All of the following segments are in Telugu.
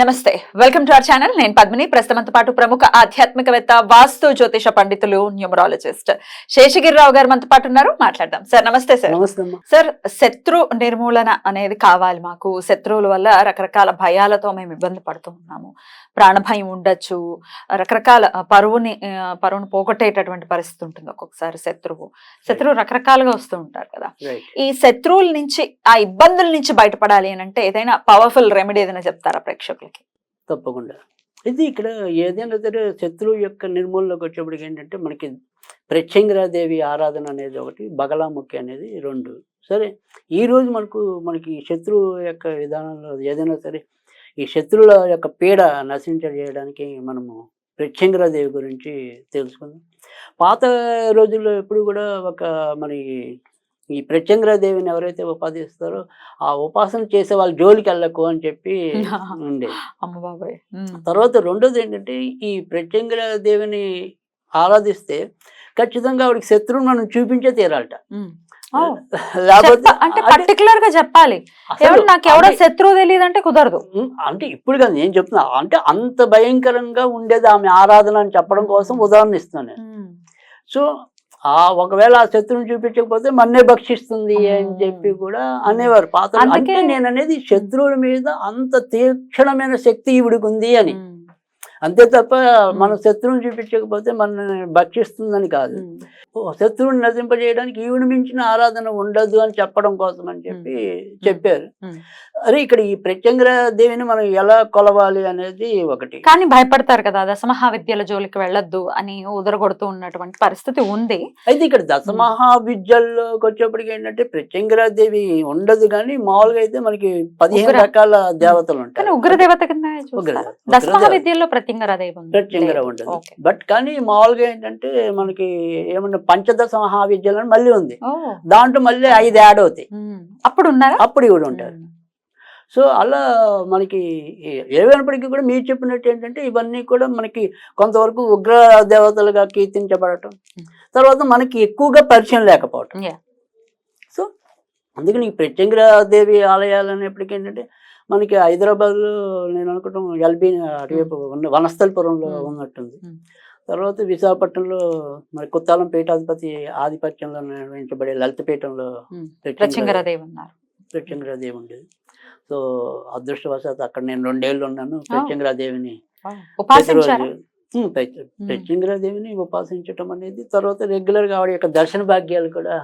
నమస్తే. వెల్కమ్ టు అవర్ ఛానల్ నేను పద్మిని. ప్రస్తుతంతో పాటు ప్రముఖ ఆధ్యాత్మికవేత్త వాస్తు జ్యోతిష పండితులు న్యూమరాలజిస్ట్ శేషగిరిరావు గారు మనతో పాటు ఉన్నారు. మాట్లాడదాం. సార్ నమస్తే సార్. సార్ శత్రు నిర్మూలన అనేది కావాలి మాకు. శత్రువుల వల్ల రకరకాల భయాలతో మేము ఇబ్బంది పడుతూ ఉన్నాము. ప్రాణభయం ఉండొచ్చు. రకరకాల పరువుని పరువుని పోగొట్టేటటువంటి పరిస్థితి ఉంటుంది ఒక్కొక్కసారి శత్రువు. శత్రువు రకరకాలుగా వస్తూ ఉంటారు కదా. ఈ శత్రువుల నుంచి ఆ ఇబ్బందుల నుంచి బయటపడాలి అని అంటే ఏదైనా పవర్ఫుల్ రెమెడీ ఏదైనా చెప్తారా ప్రేక్షకులకి తప్పకుండా. ఇది ఇక్కడ ఏదైనా సరే శత్రువు యొక్క నిర్మూలనకు వచ్చేప్పటికి ఏంటంటే మనకి ప్రత్యంగరాదేవి ఆరాధన అనేది ఒకటి బగలాముఖి అనేది రెండు. సరే ఈరోజు మనకు మనకి శత్రువు యొక్క విధానంలో ఏదైనా సరే ఈ శత్రువుల యొక్క పీడ నశించజేయడానికి మనము ప్రత్యంగరాదేవి గురించి తెలుసుకుందాం. పాత రోజుల్లో ఎప్పుడు కూడా ఒక మరి ఈ ప్రత్యంగిరాదేవిని ఎవరైతే ఉపాధిస్తారో ఆ ఉపాసన చేసే వాళ్ళ జోలికి వెళ్ళకు అని చెప్పి ఉండేది అమ్మ బాబాయ్. ఉమ్. తర్వాత రెండోది ఏంటంటే ఈ ప్రత్యంగిర దేవిని ఆరాధిస్తే ఖచ్చితంగా ఆవిడకి శత్రువుని మనం చూపించే తీరాలట. అంటే పర్టికులర్గా చెప్పాలి. నాకు ఎవడో శత్రువు తెలియదు అంటే కుదరదు అంటే ఇప్పుడు కాదు నేను చెప్తున్నా అంటే అంత భయంకరంగా ఉండేది ఆమె ఆరాధన అని చెప్పడం కోసం ఉదాహరణ ఇస్తున్నాను. సో ఆ ఒకవేళ ఆ శత్రువుని చూపించకపోతే మన్నే భక్షిస్తుంది అని. చెప్పి కూడా అనేవారు పాత అంటే అందుకే- నేను అనేది శత్రువుల మీద అంత తీక్షణమైన శక్తి ఈవిడికి ఉంది అని. అంతే తప్ప మన శత్రువుని చూపించకపోతే మనల్ని భక్షిస్తుందని కాదు. శత్రువుని నశింపజేయడానికి ఈవిడ మించిన ఆరాధన ఉండదు అని చెప్పడం కోసం అని చెప్పి చెప్పారు. అరే ఇక్కడ ఈ ప్రత్యంగర దేవిని మనం ఎలా కొలవాలి అనేది ఒకటి. కానీ భయపడతారు కదా దశమహావిద్యల జోలికి వెళ్ళొద్దు అని ఉదరగొడుతూ ఉన్నటువంటి పరిస్థితి ఉంది. అయితే ఇక్కడ దశమహావిద్యల్లోకి వచ్చేప్పటికి ఏంటంటే ప్రత్యంగర దేవి ఉండదు కానీ మామూలుగా అయితే మనకి పదిహేను రకాల దేవతలు కానీ ఉంటాయి ఉగ్రదేవత కింద ఉగ్రదేవత. దశమహావిద్యలో ప్రత్యంగరాదేవి ఉండదు. బట్ కానీ మామూలుగా ఏంటంటే మనకి ఏమన్నా పంచదశ మహావిద్యలు అని మళ్ళీ ఉంది. దాంట్లో మళ్ళీ ఐదు యాడ్ అవుతాయి. అప్పుడు ఉన్నారా అప్పుడు ఇవి ఉంటారు. సో అలా మనకి ఏ- ఏమైనప్పటికీ కూడా మీరు చెప్పినట్టు ఏంటంటే ఇవన్నీ కూడా మనకి కొంతవరకు ఉగ్ర దేవతలుగా కీర్తించబడటం. తర్వాత మనకి ఎక్కువగా పరిచయం లేకపోవటం. సో అందుకని ఈ ప్రత్యంగిర దేవి ఆలయాలు అనేప్పటికీ ఏంటంటే మనకి హైదరాబాద్లో నేను అనుకుంటాం ఎల్బీ అటువైపు ఉన్న వనస్థలపురంలో. ఉన్నట్టుంది. తర్వాత విశాఖపట్నంలో మరి కొత్తాలం పీఠాధిపతి ఆధిపత్యంలో నిర్వహించబడే లలితపీఠంలో ప్రత్యంగరాదేవి ఉండేది. సో అదృష్టవశాత్తు అక్కడ నేను రెండేళ్ళు ఉన్నాను. ప్రత్యంగిరాదేవిని ప్రత్యంగిరాదేవిని ఉపాసించటం అనేది తర్వాత రెగ్యులర్గా ఆవిడ యొక్క దర్శన భాగ్యాలు కూడా.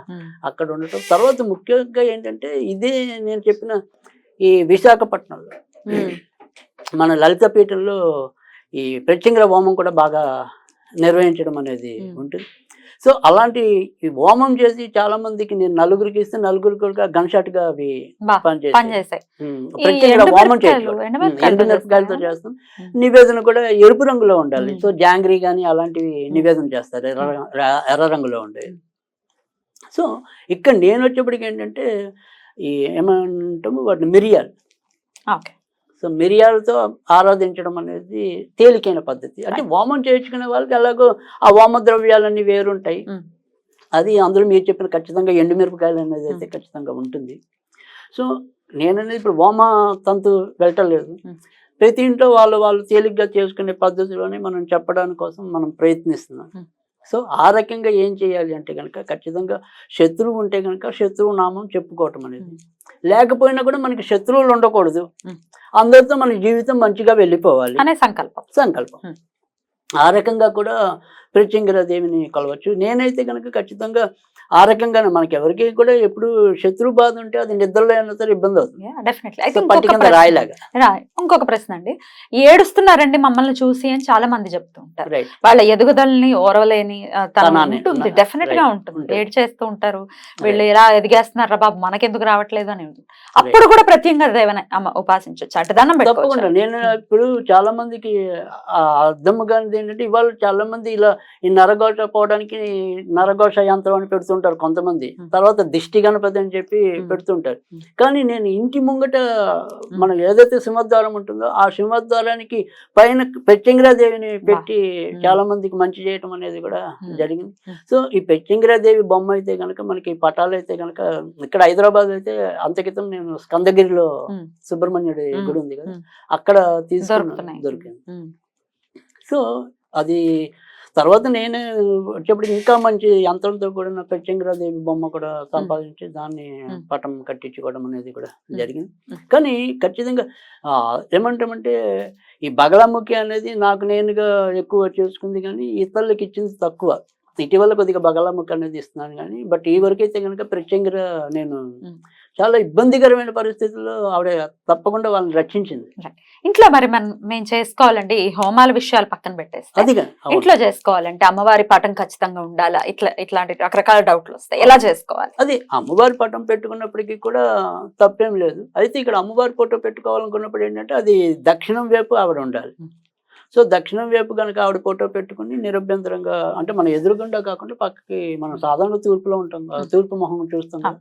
అక్కడ ఉండటం. తర్వాత ముఖ్యంగా ఏంటంటే ఇదే నేను చెప్పిన ఈ విశాఖపట్నంలో. మన లలితపీఠంలో ఈ ప్రత్యంగిర హోమం కూడా బాగా నిర్వహించడం అనేది. ఉంటుంది సో అలాంటి ఈ హోమం చేసి చాలా మందికి నేను నలుగురికి ఇస్తే నలుగురు కూడా గన్ షాట్గా అవి పనిచేస్తాయి ప్రత్యేకంగా హోమం చేయట్లేదు? చేస్తాం. నివేదన కూడా ఎరుపు రంగులో ఉండాలి. సో జాంగ్రీ కానీ అలాంటివి నివేదన చేస్తారు ఎర్ర ఎర్ర రంగులో ఉండేవి. సో ఇక్కడ నేను వచ్చేప్పటికి ఏంటంటే ఈ ఏమంటాము? వాటిని మిరియాలు. ఓకే. సో మిరియాలతో ఆరాధించడం అనేది తేలికైన పద్ధతి. అంటే హోమం చేయించుకునే వాళ్ళకి ఎలాగో ఆ హోమ ద్రవ్యాలన్నీ వేరుంటాయి. ఉమ్. అది అందులో మీరు చెప్పిన ఖచ్చితంగా ఎండుమిరపకాయలు అనేది అయితే ఉమ్. ఖచ్చితంగా ఉంటుంది. సో నేననేది ఇప్పుడు హోమ తంతు వెళ్ళటలేదు. ఉమ్. ప్రతి ఇంట్లో వాళ్ళు వాళ్ళు తేలిగ్గా చేసుకునే పద్ధతిలోనే మనం చెప్పడానికి కోసం మనం ప్రయత్నిస్తున్నాం. సో ఆ రకంగా ఏం చేయాలి అంటే కనుక ఖచ్చితంగా శత్రువు ఉంటే కనుక శత్రువు నామం చెప్పుకోవటం అనేది. లేకపోయినా కూడా మనకి శత్రువులు ఉండకూడదు. అందరితో మన జీవితం మంచిగా వెళ్ళిపోవాలి అనే సంకల్పం సంకల్పం. ఆ రకంగా కూడా ప్రత్యంగిర దేవిని కొలవచ్చు నేనైతే కనుక ఖచ్చితంగా ఆ రకంగానే మనకి ఎవరికి కూడా ఎప్పుడు శత్రు బాధ ఉంటే అది నిద్రలో అయినా సరే ఇబ్బంది అవుతుంది. రాయిలాగా. రా, ఇంకొక ప్రశ్న అండి. ఏడుస్తున్నారండి మమ్మల్ని చూసి అని చాలా మంది చెప్తూ ఉంటారు. వాళ్ళ ఎదుగుదలని ఓరవలేని ఉంటుంది డెఫినెట్గా ఉంటుంది. ఏడ్ చేస్తూ ఉంటారు. వీళ్ళు ఇలా ఎదిగేస్తున్నారా బాబు? మనకెందుకు రావట్లేదు అని. అప్పుడు. కూడా ప్రత్యేకంగా దేవన అమ్మ ఉపాసించవచ్చు అంటే దండం తప్పకుండా నేను ఇప్పుడు చాలా మందికి అర్థం కానిది ఏంటంటే ఇవాళ చాలా మంది ఇలా ఈ నరఘోష పోవడానికి నరఘోష యంత్రం అని పెడుతుంటారు కొంతమంది. తర్వాత దిష్టి గణపతి అని చెప్పి. పెడుతుంటారు. కానీ నేను ఇంటి ముంగట మనం ఏదైతే సింహద్వారం ఉంటుందో ఆ సింహద్వారానికి పైన పెచ్చంగిరాదేవిని పెట్టి. చాలా మందికి మంచి చేయటం అనేది కూడా. జరిగింది. సో ఈ పెచ్చంగిరాదేవి బొమ్మ అయితే కనుక మనకి పటాలు అయితే కనుక ఇక్కడ హైదరాబాద్ అయితే అంతకితం నేను స్కందగిరిలో. సుబ్రహ్మణ్యుడి. గుడి ఉంది కదా. అక్కడ తీసుకున్న దొరుకుతున్నాయి. దొరికింది సో అది తర్వాత నేను వచ్చేప్పటికి ఇంకా మంచి యంత్రంతో కూడిన పెచ్చంగిరాదేవి బొమ్మ కూడా సంపాదించి దాన్ని. పటం కట్టించుకోవడం అనేది కూడా. జరిగింది. కానీ ఖచ్చితంగా ఏమంటామంటే ఈ బగలాముఖి అనేది నాకు నేనుగా ఎక్కువ చేసుకుంది కానీ ఇతరులకు ఇచ్చింది తక్కువ ఇటీవల కొద్దిగా బగలాముఖి అనేది ఇస్తున్నాను కానీ బట్ ఈ వరకు అయితే కనుక ప్రత్యంగిర నేను. చాలా ఇబ్బందికరమైన పరిస్థితుల్లో ఆవిడ తప్పకుండా వాళ్ళని రక్షించింది ఇంట్లో మరి మనం మేము చేసుకోవాలండి ఈ హోమాల విషయాలు పక్కన పెట్టేస్తే. ఇంట్లో చేసుకోవాలంటే అమ్మవారి పటం ఖచ్చితంగా ఉండాలా ఇట్లా ఇట్లాంటి రకరకాల డౌట్లు వస్తాయి ఎలా చేసుకోవాలి అది అమ్మవారి పటం పెట్టుకున్నప్పటికీ కూడా తప్పేం లేదు అయితే ఇక్కడ అమ్మవారి ఫోటో పెట్టుకోవాలనుకున్నప్పుడు ఏంటంటే అది దక్షిణం వైపు ఆవిడ ఉండాలి Hmm. సో దక్షిణం వైపు కనుక ఆవిడ ఫోటో పెట్టుకుని నిరభ్యంతరంగా అంటే మన ఎదురుగుండా కాకుండా పక్కకి మనం సాధారణ తూర్పులో ఉంటాం. తూర్పు మొహం చూస్తాం కదా.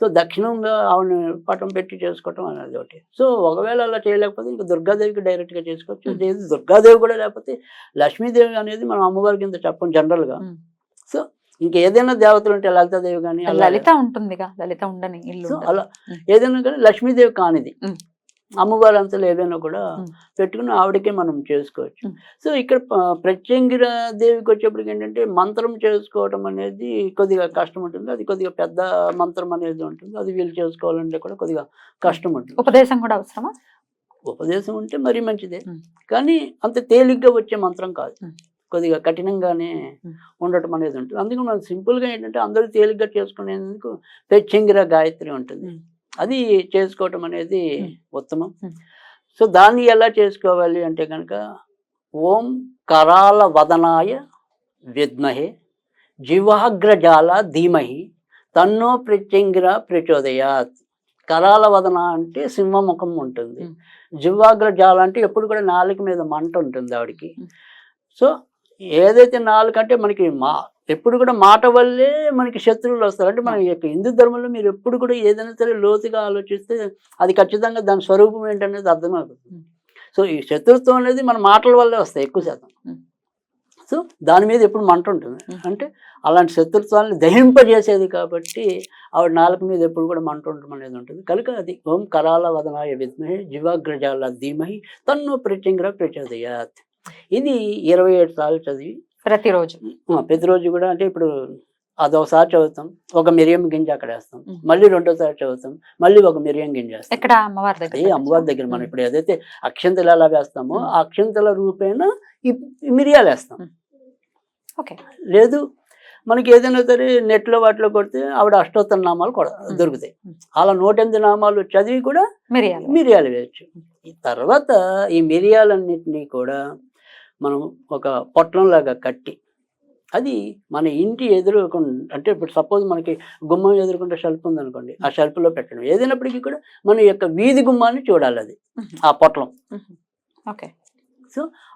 సో దక్షిణంగా ఆవిడ పటం పెట్టి చేసుకోవటం అనేది ఒకటి సో ఒకవేళ అలా చేయలేకపోతే ఇంకా దుర్గాదేవికి డైరెక్ట్గా చేసుకోవచ్చు. లేదు దుర్గాదేవి కూడా లేకపోతే లక్ష్మీదేవి అనేది మనం అమ్మవారి కింద చెప్పం జనరల్గా. సో ఇంకేదైనా దేవతలు ఉంటే లలితాదేవి కానీ లలిత ఉంటుందిగా లలిత ఉండని. అలా. ఏదైనా కానీ లక్ష్మీదేవి కానిది. అమ్మవారి అంతలో ఏదైనా కూడా. పెట్టుకుని ఆవిడకే మనం చేసుకోవచ్చు. సో ఇక్కడ ప్రత్యంగిర దేవికి వచ్చేప్పటికి ఏంటంటే మంత్రం చేసుకోవడం అనేది కొద్దిగా కష్టం ఉంటుంది అది కొద్దిగా పెద్ద మంత్రం అనేది ఉంటుంది అది వీళ్ళు చేసుకోవాలంటే కూడా కొద్దిగా కష్టం ఉంటుంది ఉపదేశం కూడా అవసరమా ఉపదేశం ఉంటే మరీ మంచిదే. కానీ అంత తేలిగ్గా వచ్చే మంత్రం కాదు. కొద్దిగా కఠినంగానే. ఉండటం అనేది ఉంటుంది అందుకే మనం సింపుల్గా ఏంటంటే అందరూ తేలిగ్గా చేసుకునేందుకు ప్రత్యంగిర గాయత్రి ఉంటుంది. అది చేసుకోవటం అనేది. ఉత్తమం. సో దాన్ని ఎలా చేసుకోవాలి అంటే కనుక ఓం కరాల వదనాయ విద్మహే జివాగ్రజాల ధీమహి తన్నో ప్రత్యంగిర ప్రచోదయాత్ కరాల వదన అంటే సింహముఖం ఉంటుంది. జివాగ్రజాల అంటే ఎప్పుడు కూడా నాలుక మీద మంట ఉంటుంది ఆవిడకి. సో ఏదైతే నాలుక అంటే మనకి మా ఎప్పుడు కూడా మాట వల్లే మనకి శత్రువులు వస్తారు అంటే మన యొక్క హిందూ ధర్మంలో మీరు ఎప్పుడు కూడా ఏదైనా సరే లోతుగా ఆలోచిస్తే అది ఖచ్చితంగా దాని స్వరూపం ఏంటనేది అర్థమవుతుంది. సో ఈ శత్రుత్వం అనేది మన మాటల వల్లే వస్తాయి ఎక్కువ శాతం. సో దాని మీద ఎప్పుడు మంట ఉంటుంది. అంటే అలాంటి శత్రుత్వాన్ని దహింపజేసేది కాబట్టి ఆవిడ నాలుక మీద ఎప్పుడు కూడా మంట ఉండటం అనేది ఉంటుంది కనుక అది ఓం కరాల వదనాయ విద్మహే జీవాగ్రజాల ధీమహి తన్ను ప్రత్యంగిర ప్రచోదయాత్ ఇది ఇరవై ఏడు సార్లు చదివి ప్రతిరోజు. ప్రతిరోజు కూడా అంటే ఇప్పుడు అదొకసారి చదువుతాం ఒక మిరియం గింజ అక్కడ వేస్తాం. మళ్ళీ రెండోసారి చదువుతాం మళ్ళీ ఒక మిరియం గింజ వేస్తాం. ఎక్కడ? అమ్మవారి దగ్గర అమ్మవారి దగ్గర మనం ఇప్పుడు ఏదైతే అక్షంతలు ఎలా వేస్తామో. ఆ అక్షంతల రూపేణ ఈ మిరియాలు వేస్తాం. ఓకే. లేదు మనకి ఏదైనా సరే నెట్లో వాటిలో కొడితే ఆవిడ అష్టోత్తర నామాలు. దొరుకుతాయి. అలా నూట ఎనిమిది నామాలు చదివి కూడా మిరియాలు. మిరియాలు వేయచ్చు. తర్వాత ఈ మిరియాలన్నింటినీ కూడా మనం ఒక పొట్లంలాగా కట్టి అది మన ఇంటి ఎదురుకుండా అంటే ఇప్పుడు సపోజ్ మనకి గుమ్మం ఎదురుకుంటే షెల్ఫ్ ఉందనుకోండి ఆ షెల్ఫ్లో పెట్టడం. ఏదైనప్పటికీ కూడా మన యొక్క వీధి గుమ్మాన్ని చూడాలి అది. ఆ పొట్లం. ఓకే.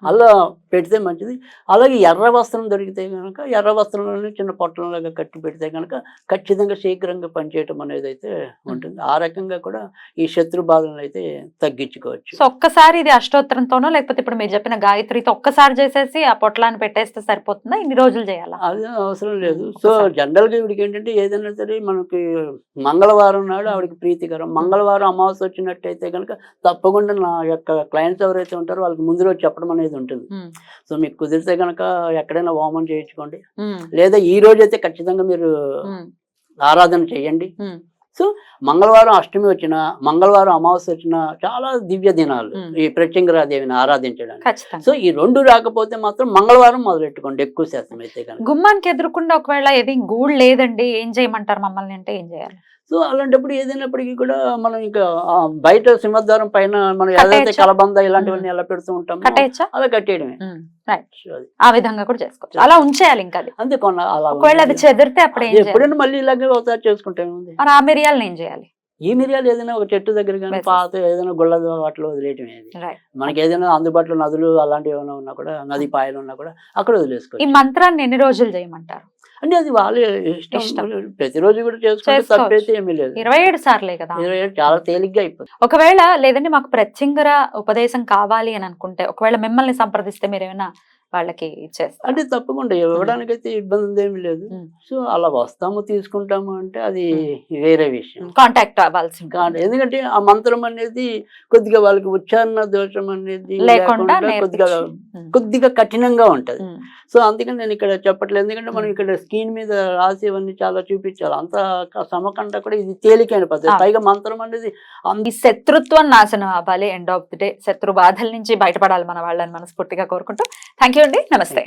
అలా పెడితే మంచిది. అలాగే ఎర్ర వస్త్రం దొరికితే కనుక ఎర్ర వస్త్రంలోనే చిన్న పొట్టంలాగా కట్టి పెడితే కనుక ఖచ్చితంగా శీఘ్రంగా పనిచేయటం అనేది అయితే ఉంటుంది. ఆ రకంగా కూడా ఈ శత్రు బాధలను అయితే తగ్గించుకోవచ్చు. సో ఒక్కసారి ఇది అష్టోత్తరంతోనో లేకపోతే ఇప్పుడు మీరు చెప్పిన గాయత్రితో ఒక్కసారి చేసేసి ఆ పొట్లాన్ని పెట్టేస్తే సరిపోతుందా? ఇన్ని రోజులు చేయాలా? అది అవసరం లేదు. సో. జనరల్గా ఇవిడికి ఏంటంటే ఏదైనా సరే మనకి మంగళవారం నాడు ఆవిడకి ప్రీతికరం. మంగళవారం అమావాస్య వచ్చినట్టయితే కనుక తప్పకుండా నా యొక్క క్లయింట్స్ ఎవరైతే ఉంటారో వాళ్ళకి ముందు రోజు చెప్పడం అనేది ఉంటుంది. సో మీకు కుదిరితే కనుక ఎక్కడైనా హోమం చేయించుకోండి. లేదా ఈ రోజు అయితే ఖచ్చితంగా మీరు. ఆరాధన చేయండి ఉమ్. మంగళవారం అష్టమి వచ్చిన మంగళవారం అమావాస్య వచ్చిన చాలా దివ్య దినాలు. ఈ ప్రత్యంగరాదేవిని ఆరాధించడానికి సో ఈ రెండు రాకపోతే మాత్రం మంగళవారం మొదలెట్టుకోండి ఎక్కువ శాతం అయితే కనుక గుమ్మానికి ఎదురుకుండా ఒకవేళ ఏది గూడు లేదండి ఏం చేయమంటారు మమ్మల్ని అంటే ఏం చేయాలి సో అలాంటప్పుడు ఏదైనప్పటికీ కూడా మనం ఇంకా బయట సింహద్వారం పైన మనం ఏదైతే? కలబంద ఇలాంటివన్నీ ఎలా పెడుతూ ఉంటామో అలా కట్టేయడమే. ఆ విధంగా కూడా చేసుకోవచ్చు. అలా ఉంచేయాలి ఇంకా అంతే కొన్న అలా ఒకవేళ అది. చెదిరితే అప్పుడు ఎప్పుడైనా మళ్ళీ ఇలాగే ఒకసారి చేసుకుంటాం ఉంది మరి ఆ మిరియాలను ఏం చేయాలి? ఈ మిరియాలు ఏదైనా ఒక చెట్టు దగ్గర కానీ. పాత ఏదైనా గుళ్ళ వాటిలో వదిలేయటం ఏది రైట్ మనకి ఏదైనా అందుబాటులో నదులు అలాంటివి ఏమైనా ఉన్నా కూడా నది పాయలు ఉన్నా కూడా అక్కడ ఈ వదిలేసుకోవచ్చు మంత్రాన్ని ఎన్ని రోజులు చేయమంటారు? అంటే అది వాళ్ళ ఇష్టం. ప్రతిరోజు కూడా చేసుకుంటే. తప్పైతే ఏమీ లేదు ఇరవై ఏడు సార్లే కదా ఇరవై ఏడు చాలా తేలిగ్గా అయిపోతుంది ఒకవేళ లేదంటే మాకు ప్రత్యంగర ఉపదేశం కావాలి అని అనుకుంటే ఒకవేళ మిమ్మల్ని సంప్రదిస్తే మీరు ఏమైనా వాళ్ళకి ఇచ్చేస్తారు. అంటే తప్పకుండా ఇవ్వడానికైతే ఇబ్బంది ఉంది ఏమీ లేదు. సో అలా వస్తాము తీసుకుంటాము అంటే అది వేరే విషయం. కాంటాక్ట్ అవ్వాల్సి ఎందుకంటే ఆ మంత్రం అనేది కొద్దిగా వాళ్ళకి ఉచ్చారణ దోషం అనేది లేకుండా కొద్దిగా. కొద్దిగా కఠినంగా ఉంటది. సో అందుకని నేను ఇక్కడ చెప్పట్లేదు. ఎందుకంటే మనం. ఇక్కడ స్క్రీన్ మీద రాసేవన్నీ చాలా చూపించాలి. అంత సమకంట కూడా ఇది తేలికైన పద్ధతి. పైగా మంత్రం అనేది ఈ శత్రుత్వం నాశనం అవ్వాలి. ఎండ్ ఆఫ్ ది డే శత్రు బాధల నుంచి బయటపడాలి మన వాళ్ళని మనస్ఫూర్తిగా కోరుకుంటూ. థ్యాంక్ యూ అండి నమస్తే.